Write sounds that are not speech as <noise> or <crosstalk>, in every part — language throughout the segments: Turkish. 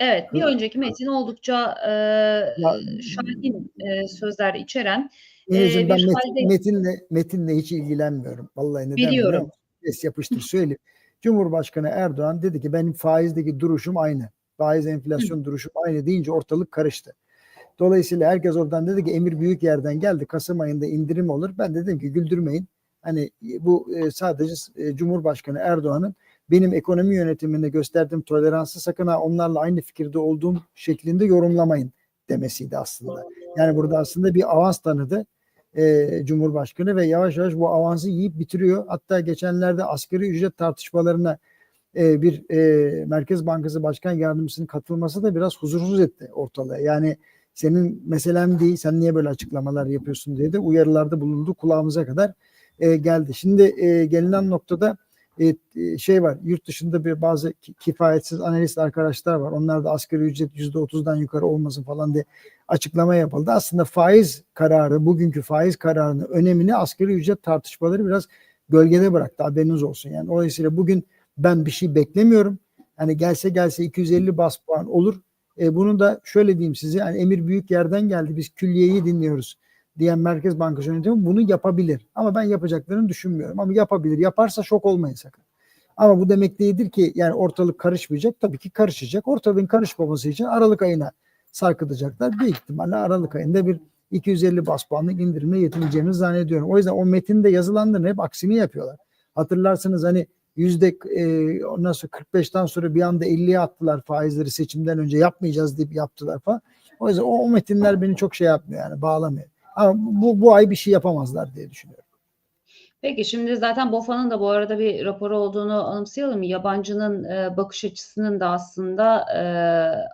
Evet, bir önceki metin oldukça e, Ya- şahin e, sözler içeren e, ben metin, halde metinle, metinle hiç ilgilenmiyorum. Vallahi neden biliyor Biliyorum. musun? Es yapıştır söyleyeyim. Cumhurbaşkanı Erdoğan dedi ki benim faizdeki duruşum aynı. Faiz enflasyon duruşum aynı deyince ortalık karıştı. Dolayısıyla herkes oradan dedi ki emir büyük yerden geldi. Kasım ayında indirim olur. Ben dedim ki güldürmeyin. Hani bu sadece Cumhurbaşkanı Erdoğan'ın benim ekonomi yönetiminde gösterdiğim toleransı sakın ha onlarla aynı fikirde olduğum şeklinde yorumlamayın demesiydi aslında. Yani burada aslında bir avans tanıdı e, Cumhurbaşkanı ve yavaş yavaş bu avansı yiyip bitiriyor. Hatta geçenlerde asgari ücret tartışmalarına e, bir e, Merkez Bankası Başkan Yardımcısının katılması da biraz huzursuz etti ortalığı. Yani senin meselen değil, sen niye böyle açıklamalar yapıyorsun diye de uyarılarda bulundu kulağımıza kadar e, geldi. Şimdi e, gelinen noktada e, e, şey var, yurt dışında bir bazı ki- kifayetsiz analist arkadaşlar var. Onlar da asgari ücret yüzde otuzdan yukarı olmasın falan diye açıklama yapıldı. Aslında faiz kararı, bugünkü faiz kararının önemini asgari ücret tartışmaları biraz gölgede bıraktı. Haberiniz olsun. Yani dolayısıyla bugün ben bir şey beklemiyorum. Hani gelse gelse 250 bas puan olur. E, bunu da şöyle diyeyim size. Yani emir büyük yerden geldi. Biz külliyeyi dinliyoruz diyen Merkez Bankası yönetimi bunu yapabilir. Ama ben yapacaklarını düşünmüyorum. Ama yapabilir. Yaparsa şok olmayın sakın. Ama bu demek değildir ki yani ortalık karışmayacak. Tabii ki karışacak. Ortalığın karışmaması için Aralık ayına sarkıtacaklar. Büyük ihtimalle Aralık ayında bir 250 bas puanlık indirimle yetineceğini zannediyorum. O yüzden o metinde yazılanların hep aksini yapıyorlar. Hatırlarsınız hani yüzde e, ondan sonra 45'ten sonra bir anda 50'ye attılar faizleri seçimden önce yapmayacağız deyip yaptılar falan. O yüzden o, o metinler beni çok şey yapmıyor yani bağlamıyor. Ama bu, bu ay bir şey yapamazlar diye düşünüyorum. Peki şimdi zaten BOFA'nın da bu arada bir raporu olduğunu anımsayalım. Yabancının e, bakış açısının da aslında e,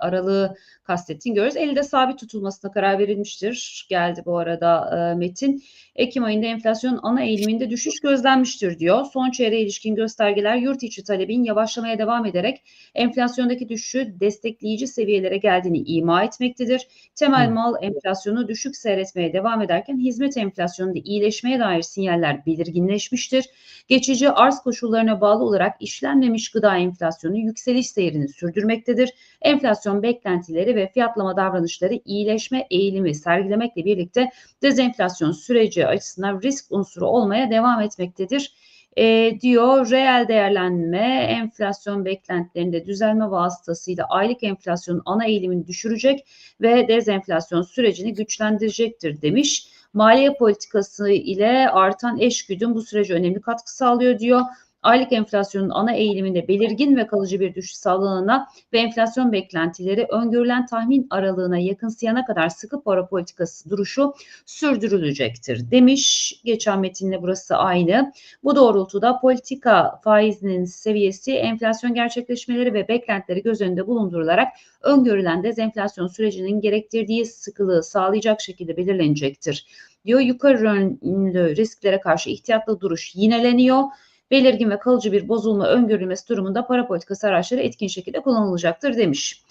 aralığı kastettiğini görüyoruz. Elde sabit tutulmasına karar verilmiştir. Geldi bu arada e, metin. Ekim ayında enflasyon ana eğiliminde düşüş gözlenmiştir diyor. Son çeyreğe ilişkin göstergeler yurt içi talebin yavaşlamaya devam ederek enflasyondaki düşüşü destekleyici seviyelere geldiğini ima etmektedir. Temel mal enflasyonu düşük seyretmeye devam ederken hizmet enflasyonunda iyileşmeye dair sinyaller belirginleşmiştir. Geçici arz koşullarına bağlı olarak işlenmemiş gıda enflasyonu yükseliş seyrini sürdürmektedir. Enflasyon beklentileri ve fiyatlama davranışları iyileşme eğilimi sergilemekle birlikte dezenflasyon süreci açısından risk unsuru olmaya devam etmektedir. E, diyor reel değerlenme enflasyon beklentilerinde düzelme vasıtasıyla aylık enflasyonun ana eğilimini düşürecek ve dezenflasyon sürecini güçlendirecektir demiş. Maliye politikası ile artan eş güdüm bu sürece önemli katkı sağlıyor diyor. Aylık enflasyonun ana eğiliminde belirgin ve kalıcı bir düşüş sağlanana ve enflasyon beklentileri öngörülen tahmin aralığına yakınsayana kadar sıkı para politikası duruşu sürdürülecektir demiş. Geçen metinle burası aynı. Bu doğrultuda politika faizinin seviyesi enflasyon gerçekleşmeleri ve beklentileri göz önünde bulundurularak öngörülen dezenflasyon sürecinin gerektirdiği sıkılığı sağlayacak şekilde belirlenecektir. Diyor yukarı yönlü risklere karşı ihtiyatlı duruş yineleniyor. Belirgin ve kalıcı bir bozulma öngörülmesi durumunda para politikası araçları etkin şekilde kullanılacaktır demiş.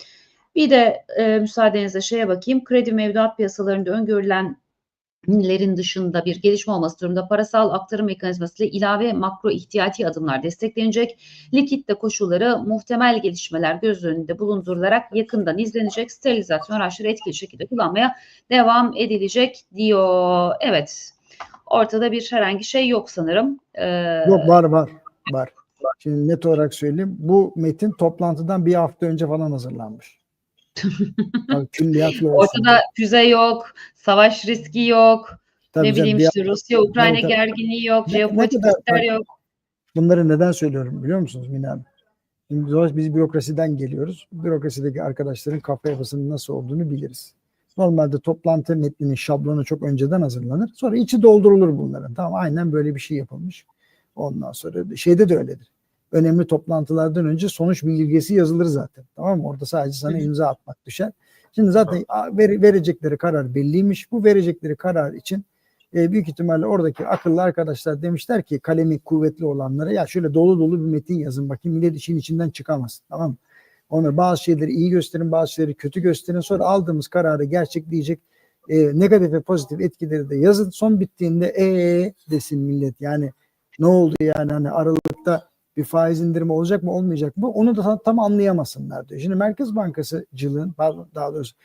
Bir de e, müsaadenizle şeye bakayım. Kredi mevduat piyasalarında öngörülen lerin dışında bir gelişme olması durumunda parasal aktarım mekanizması ile ilave makro ihtiyati adımlar desteklenecek. Likitte koşulları muhtemel gelişmeler göz önünde bulundurularak yakından izlenecek. Sterilizasyon araçları etkili şekilde kullanmaya devam edilecek diyor. Evet. Ortada bir herhangi şey yok sanırım. Ee, Yok var var var. Şimdi net olarak söyleyeyim. Bu metin toplantıdan bir hafta önce falan hazırlanmış. <laughs> Ortada füze yok, savaş riski yok, Tabii ne canım, bileyim işte Rusya Ukrayna gerginliği yok, jeopolitik riskler yok. Bunları neden söylüyorum biliyor musunuz Mine Hanım? Şimdi biz bürokrasiden geliyoruz. Bürokrasideki arkadaşların kafa yapısının nasıl olduğunu biliriz. Normalde toplantı metninin şablonu çok önceden hazırlanır. Sonra içi doldurulur bunların. Tamam aynen böyle bir şey yapılmış. Ondan sonra şeyde de öyledir. Önemli toplantılardan önce sonuç bildirgesi yazılır zaten. Tamam mı? Orada sadece sana imza atmak düşer. Şimdi zaten verecekleri karar belliymiş. Bu verecekleri karar için e, büyük ihtimalle oradaki akıllı arkadaşlar demişler ki kalemi kuvvetli olanlara ya şöyle dolu dolu bir metin yazın bakayım millet işin içinden çıkamaz. Tamam mı? Onu bazı şeyleri iyi gösterin, bazı şeyleri kötü gösterin. Sonra aldığımız kararı gerçekleyecek e, negatif ve pozitif etkileri de yazın. Son bittiğinde ee desin millet. Yani ne oldu yani hani Aralık'ta bir faiz indirimi olacak mı olmayacak mı onu da tam, tam anlayamasınlar diyor. Şimdi Merkez Bankasıcılığın pardon daha doğrusu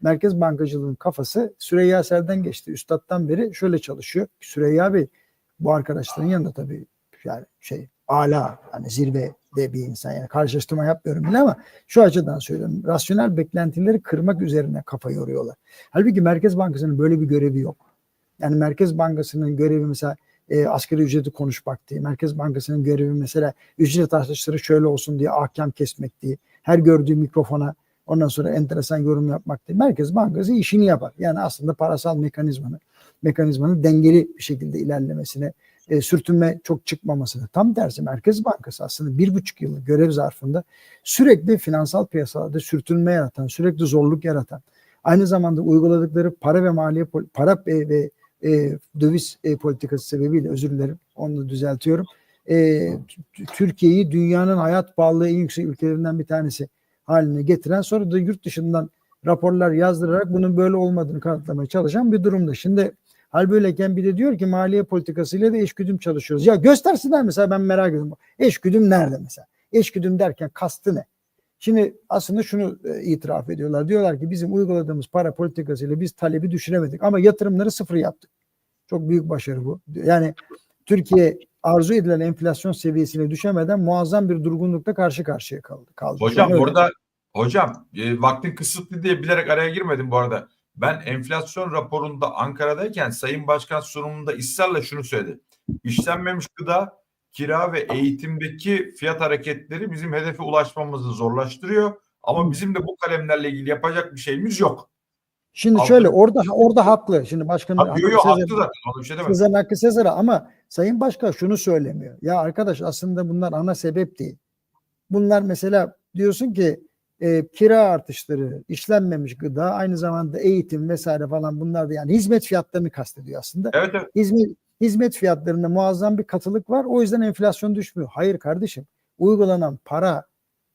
Merkez Bankacılığın kafası Süreyya Ser'den geçti. Üstad'dan beri şöyle çalışıyor. Süreyya Bey bu arkadaşların yanında tabii yani şey ala hani zirvede bir insan yani karşılaştırma yapmıyorum bile ama şu açıdan söylüyorum. Rasyonel beklentileri kırmak üzerine kafa yoruyorlar. Halbuki Merkez Bankası'nın böyle bir görevi yok. Yani Merkez Bankası'nın görevi mesela e, asgari ücreti konuşmak değil. Merkez Bankası'nın görevi mesela ücret artışları şöyle olsun diye ahkam kesmek değil. Her gördüğü mikrofona ondan sonra enteresan yorum yapmak değil. Merkez Bankası işini yapar. Yani aslında parasal mekanizmanın mekanizmanın dengeli bir şekilde ilerlemesine, e, sürtünme çok çıkmamasına. Tam tersi Merkez Bankası aslında bir buçuk yıllık görev zarfında sürekli finansal piyasalarda sürtünme yaratan, sürekli zorluk yaratan, aynı zamanda uyguladıkları para ve maliye para ve, ve e, döviz e, politikası sebebiyle özür dilerim onu düzeltiyorum. E, Türkiye'yi dünyanın hayat pahalılığı en yüksek ülkelerinden bir tanesi haline getiren sonra da yurt dışından raporlar yazdırarak bunun böyle olmadığını kanıtlamaya çalışan bir durumda. Şimdi hal böyleyken bir de diyor ki maliye politikasıyla da eşgüdüm çalışıyoruz. Ya göstersinler mesela ben merak ediyorum. Eşgüdüm nerede mesela? Eşgüdüm derken kastı ne? Şimdi aslında şunu e, itiraf ediyorlar. Diyorlar ki bizim uyguladığımız para politikasıyla biz talebi düşüremedik ama yatırımları sıfır yaptık. Çok büyük başarı bu. Yani Türkiye arzu edilen enflasyon seviyesine düşemeden muazzam bir durgunlukla karşı karşıya kaldı. kaldı. Hocam Yani burada hocam e, vaktin kısıtlı diye bilerek araya girmedim bu arada. Ben enflasyon raporunda Ankara'dayken Sayın Başkan sunumunda ısrarla şunu söyledi. İşlenmemiş gıda, kira ve eğitimdeki fiyat hareketleri bizim hedefe ulaşmamızı zorlaştırıyor. Ama bizim de bu kalemlerle ilgili yapacak bir şeyimiz yok. Şimdi Aldı. şöyle orada orada haklı. Şimdi başkanın Tabii, Hakkı yo, yo, Sezer- haklı zaten. Ona bir şey demem. Sezen Hakkı Sezer'e ama Sayın Başkan şunu söylemiyor. Ya arkadaş aslında bunlar ana sebep değil. Bunlar mesela diyorsun ki e, kira artışları, işlenmemiş gıda, aynı zamanda eğitim vesaire falan bunlar da yani hizmet fiyatlarını kastediyor aslında. Evet evet. Hizmet hizmet fiyatlarında muazzam bir katılık var. O yüzden enflasyon düşmüyor. Hayır kardeşim. Uygulanan para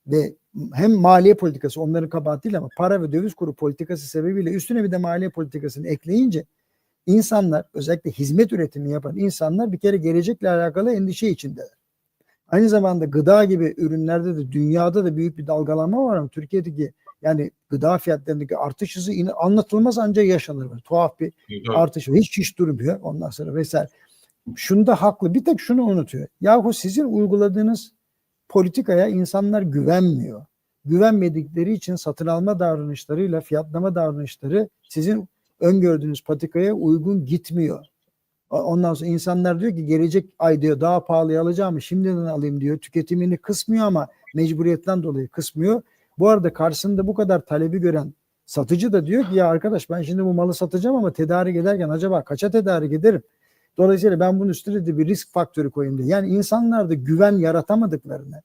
ve hem maliye politikası onların kabahati değil ama para ve döviz kuru politikası sebebiyle üstüne bir de maliye politikasını ekleyince insanlar özellikle hizmet üretimi yapan insanlar bir kere gelecekle alakalı endişe içindeler. Aynı zamanda gıda gibi ürünlerde de dünyada da büyük bir dalgalanma var ama Türkiye'deki yani gıda fiyatlarındaki artış hızı yine anlatılmaz ancak yaşanır. Böyle tuhaf bir Evet. artış var. Hiç hiç durmuyor ondan sonra vesaire. Şunda haklı. Bir tek şunu unutuyor. Yahu sizin uyguladığınız politikaya insanlar güvenmiyor. Güvenmedikleri için satın alma davranışlarıyla fiyatlama davranışları sizin öngördüğünüz patikaya uygun gitmiyor. Ondan sonra insanlar diyor ki gelecek ay diyor daha pahalıya alacağım şimdiden alayım diyor. Tüketimini kısmıyor ama mecburiyetten dolayı kısmıyor. Bu arada karşısında bu kadar talebi gören satıcı da diyor ki ya arkadaş ben şimdi bu malı satacağım ama tedarik ederken acaba kaça tedarik ederim? Dolayısıyla ben bunun üstüne de bir risk faktörü koyayım diye. Yani insanlarda güven yaratamadıklarını,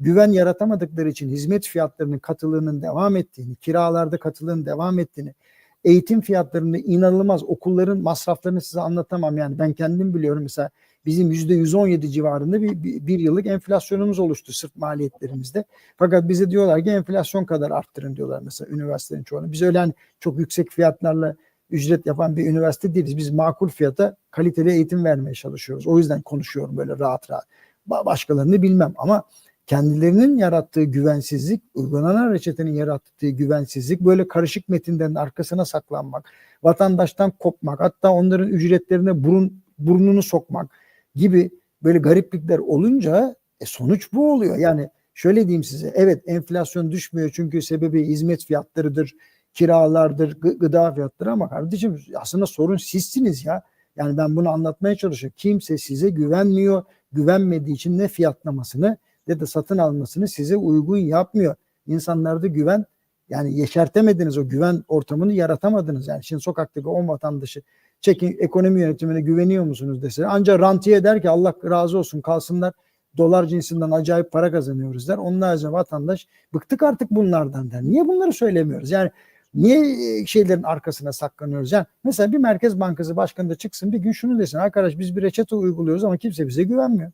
güven yaratamadıkları için hizmet fiyatlarının katılığının devam ettiğini, kiralarda katılığın devam ettiğini, eğitim fiyatlarında inanılmaz okulların masraflarını size anlatamam. Yani ben kendim biliyorum mesela bizim yüzde 117 civarında bir, bir, bir yıllık enflasyonumuz oluştu sırf maliyetlerimizde. Fakat bize diyorlar ki enflasyon kadar arttırın diyorlar mesela üniversitelerin çoğunu. Biz öyle hani çok yüksek fiyatlarla ücret yapan bir üniversite değiliz. Biz makul fiyata kaliteli eğitim vermeye çalışıyoruz. O yüzden konuşuyorum böyle rahat rahat. Ba- Başkalarını bilmem ama kendilerinin yarattığı güvensizlik, uygulanan reçetenin yarattığı güvensizlik, böyle karışık metinlerin arkasına saklanmak, vatandaştan kopmak, hatta onların ücretlerine burun, burnunu sokmak gibi böyle gariplikler olunca e, sonuç bu oluyor. Yani şöyle diyeyim size, evet enflasyon düşmüyor çünkü sebebi hizmet fiyatlarıdır, kiralardır, gı- gıda fiyatları ama kardeşim aslında sorun sizsiniz ya. Yani ben bunu anlatmaya çalışıyorum. Kimse size güvenmiyor. Güvenmediği için ne fiyatlamasını ne de satın almasını size uygun yapmıyor. İnsanlarda güven yani yeşertemediniz o güven ortamını yaratamadınız. Yani şimdi sokaktaki o vatandaşı çekin ekonomi yönetimine güveniyor musunuz dese ancak rantiye der ki Allah razı olsun kalsınlar dolar cinsinden acayip para kazanıyoruz der. Onlarca vatandaş bıktık artık bunlardan der. Niye bunları söylemiyoruz? Yani niye e, şeylerin arkasına saklanıyoruz? Yani mesela bir Merkez Bankası başkanı da çıksın bir gün şunu desin. Arkadaş biz bir reçete uyguluyoruz ama kimse bize güvenmiyor.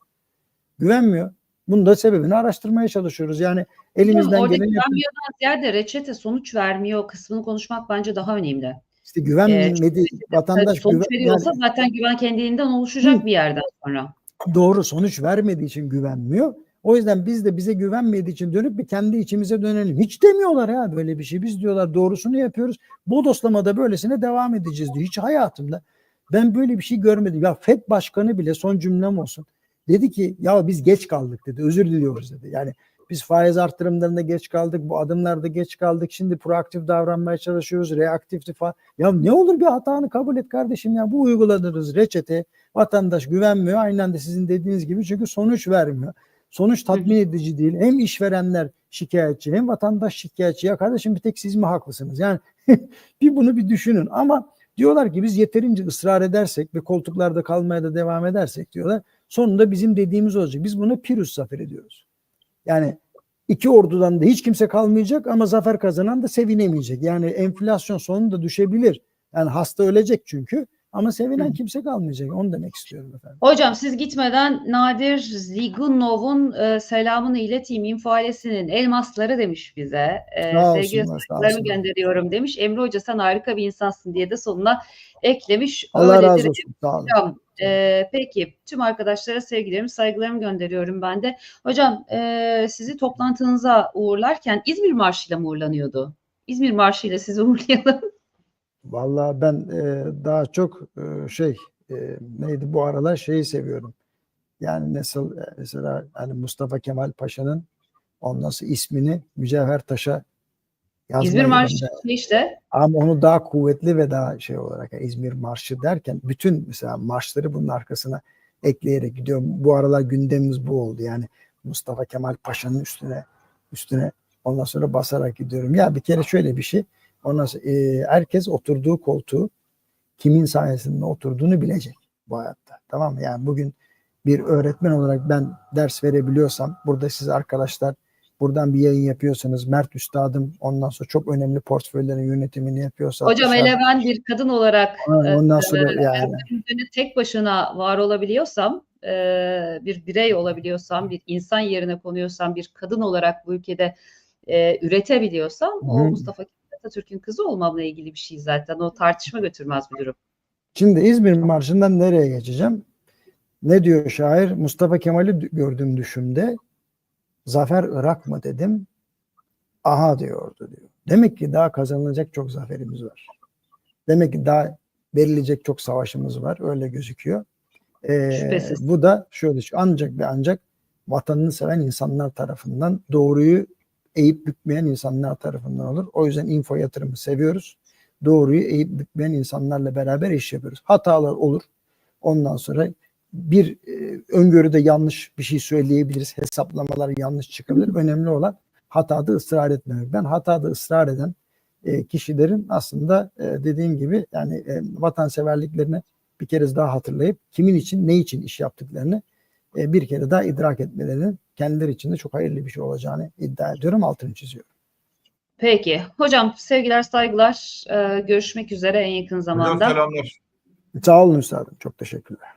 Güvenmiyor. Bunun da sebebini araştırmaya çalışıyoruz. Yani elimizden Orada geleni yapıyoruz. ziyade reçete sonuç vermiyor kısmını konuşmak bence daha önemli. İşte güvenmedi vatandaş sonuç güven- veriyorsa yani zaten güven kendiliğinden oluşacak Hı. bir yerden sonra. doğru sonuç vermediği için güvenmiyor. O yüzden biz de bize güvenmediği için dönüp bir kendi içimize dönelim. Hiç demiyorlar ya böyle bir şey. Biz diyorlar doğrusunu yapıyoruz. Bodoslamada böylesine devam edeceğiz diyor. Hiç hayatımda ben böyle bir şey görmedim. Ya FED başkanı bile son cümlem olsun. Dedi ki ya biz geç kaldık dedi. Özür diliyoruz dedi. Yani biz faiz artırımlarında geç kaldık. Bu adımlarda geç kaldık. Şimdi proaktif davranmaya çalışıyoruz. Reaktif falan. Ya ne olur bir hatanı kabul et kardeşim ya. Bu uyguladığınız reçete vatandaş güvenmiyor. Aynen de sizin dediğiniz gibi çünkü sonuç vermiyor. Sonuç tatmin edici değil. Hem işverenler şikayetçi hem vatandaş şikayetçi. Ya kardeşim bir tek siz mi haklısınız? Yani <laughs> bir bunu bir düşünün. Ama diyorlar ki biz yeterince ısrar edersek ve koltuklarda kalmaya da devam edersek diyorlar. Sonunda bizim dediğimiz olacak. Biz buna Pirus zaferi diyoruz. Yani iki ordudan da hiç kimse kalmayacak ama zafer kazanan da sevinemeyecek. Yani enflasyon sonunda düşebilir. Yani hasta ölecek çünkü ama sevinen Hı. kimse kalmayacak. Onu demek istiyorum efendim. Hocam siz gitmeden Nadir Zigunov'un e, selamını ileteyim. İnfalesinin elmasları demiş bize. E, Sağ sevgili olsunlar. gönderiyorum demiş. Emre Hoca sen harika bir insansın diye de sonuna eklemiş. Allah Öyledir razı olsun. Sağ olun. Hocam, e, peki tüm arkadaşlara sevgilerimi, saygılarımı gönderiyorum ben de. Hocam e, sizi toplantınıza uğurlarken İzmir Marşı'yla mı uğurlanıyordu? İzmir Marşı'yla sizi uğurlayalım. Vallahi ben e, daha çok e, şey e, neydi bu aralar şeyi seviyorum. Yani nasıl e, mesela hani Mustafa Kemal Paşa'nın ondan sonra ismini mücevher taşa yazmayı İzmir Marşı işte. ama onu daha kuvvetli ve daha şey olarak yani İzmir Marşı derken bütün mesela marşları bunun arkasına ekleyerek gidiyorum. Bu aralar gündemimiz bu oldu. Yani Mustafa Kemal Paşa'nın üstüne üstüne ondan sonra basarak gidiyorum. Ya bir kere şöyle bir şey. Sonra, e, herkes oturduğu koltuğu kimin sayesinde oturduğunu bilecek bu hayatta. Tamam mı? Yani bugün bir öğretmen olarak ben ders verebiliyorsam burada siz arkadaşlar buradan bir yayın yapıyorsanız Mert Üstadım ondan sonra çok önemli portföylerin yönetimini yapıyorsa Hocam hele ben bir kadın olarak ondan e, sonra e, yani tek başına var olabiliyorsam, e, bir birey olabiliyorsam, bir insan yerine konuyorsam, bir kadın olarak bu ülkede e, üretebiliyorsam o Hı. Mustafa Kemal Atatürk'ün kızı olmamla ilgili bir şey zaten. O tartışma götürmez bir durum. Şimdi İzmir Marşı'ndan nereye geçeceğim? Ne diyor şair? Mustafa Kemal'i dü- gördüm düşümde. Zafer Irak mı dedim. Aha diyordu diyor. Demek ki daha kazanılacak çok zaferimiz var. Demek ki daha verilecek çok savaşımız var. Öyle gözüküyor. Ee, Şüphesiz. bu da şöyle ancak ve ancak vatanını seven insanlar tarafından doğruyu eğip bükmeyen insanlar tarafından olur. O yüzden info yatırımı seviyoruz. Doğruyu eğip bükmeyen insanlarla beraber iş yapıyoruz. Hatalar olur. Ondan sonra bir e, öngörüde yanlış bir şey söyleyebiliriz. Hesaplamalar yanlış çıkabilir. Önemli olan hatada ısrar etmemek. Ben hatada ısrar eden e, kişilerin aslında e, dediğim gibi yani vatanseverliklerini bir kere daha hatırlayıp kimin için ne için iş yaptıklarını e, bir kere daha idrak etmelerinin kendileri için de çok hayırlı bir şey olacağını iddia ediyorum. Altını çiziyorum. Peki. Hocam sevgiler, saygılar. E, görüşmek üzere en yakın Hocam zamanda. selamlar. Sağ olun üstadım. Çok teşekkürler.